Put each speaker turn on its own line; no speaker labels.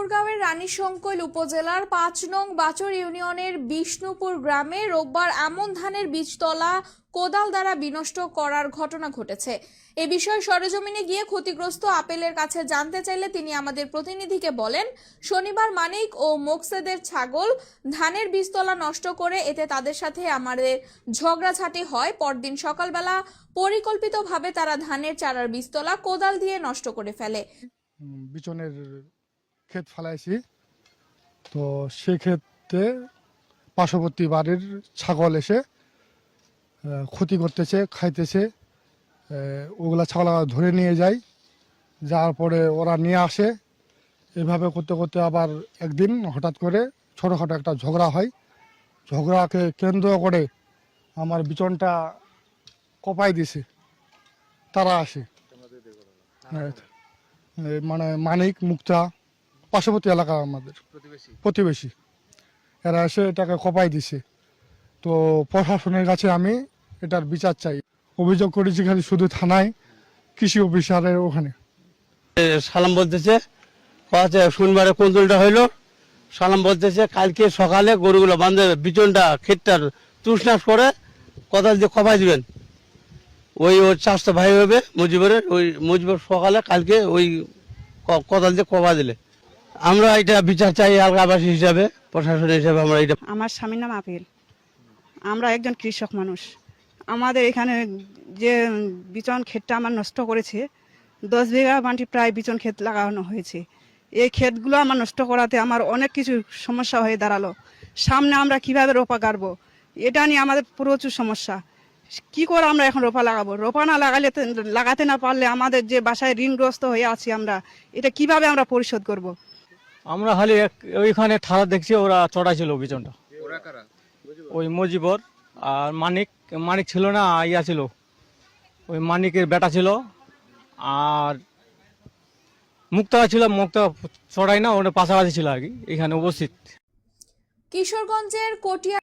ঠাকুরগাঁওয়ের রানীশঙ্কৈল উপজেলার পাঁচ নং বাচর ইউনিয়নের বিষ্ণুপুর গ্রামে রোববার এমন ধানের বীজতলা কোদাল দ্বারা বিনষ্ট করার ঘটনা ঘটেছে। এ বিষয়ে সরেজমিনে গিয়ে ক্ষতিগ্রস্ত আপেলের কাছে জানতে চাইলে তিনি আমাদের প্রতিনিধিকে বলেন, শনিবার মানিক ও মোকসেদের ছাগল ধানের বীজতলা নষ্ট করে এতে তাদের সাথে আমাদের ঝগড়াঝাটি হয়। পরদিন সকালবেলা পরিকল্পিতভাবে তারা ধানের চারার বীজতলা কোদাল দিয়ে নষ্ট করে ফেলে।
বিচনের ক্ষেত ফেলাইছি। তো সেক্ষেত্রে পার্শ্ববর্তী বাড়ির ছাগল এসে ক্ষতি করতেছে খাইতেছে ওগুলা ছাগল ধরে নিয়ে যায় যাওয়ার পরে ওরা নিয়ে আসে। এভাবে করতে করতে আবার একদিন হঠাৎ করে ছোটোখাটো একটা ঝগড়া হয়। ঝগড়াকে কেন্দ্র করে আমার বিচনটা কপাই দিছে। তারা আসে। হ্যাঁ। মানে মানিক মুক্তা পার্শ্ববর্তী এলাকা আমাদের। প্রতিবেশী? এরা এসে এটাকে কপাই দিছে। তো প্রশাসনের কাছে আমি এটার বিচার চাই। অভিযোগ করেছি খালি শুধু থানায় কৃষি অফিসারের ওখানে।
সালাম বলতেছে শনিবারে কোন্দলটা হইল? সালাম বলতেছে কালকে সকালে গরুগুলো বান্ধে বিচনটা ক্ষেতটার তুষনাশ করে কোদাল দিয়ে কপাই দিবেন। ওই ওর চাষটা ভাই হবে মুজিবরের ওই মুজিবর সকালে কালকে ওই ক- কোদাল দিয়ে কপা দিলে। আমরা এটা বিচার চাই এলাকাবাসী হিসাবে, প্রশাসন হিসাবে আমরা এটা
আমার স্বামীর নাম আপিল। আমরা একজন কৃষক মানুষ। আমাদের এখানে যে বিচন ক্ষেতটা আমার নষ্ট করেছে, দশ বিঘা মাটি প্রায় বিচন ক্ষেত লাগানো হয়েছে। এই ক্ষেতগুলো আমার নষ্ট করাতে আমার অনেক কিছু সমস্যা হয়ে দাঁড়াল। সামনে আমরা কীভাবে রোপা গাড়বো? এটা নিয়ে আমাদের প্রচুর সমস্যা। কি করে আমরা এখন রোপা লাগাবো? রোপা না লাগালে লাগাতে না পারলে আমাদের যে বাসায় ঋণগ্রস্ত হয়ে আছি আমরা, এটা কীভাবে আমরা পরিশোধ করব।
আমরা খালি এক- ওইখানে থালা দেখছি ওরা চড়াইছিল বিচনটা ওই মজিবর আর মানিক। মানিক ছিল না ইয়া ছিল। ওই মানিকের বেটা ছিল। আর মুক্তা ছিল মুক্তা চড়াই না ওটা পাশাপাশি ছিল আর কি এখানে উপস্থিত।
কিশোরগঞ্জের কটিয়া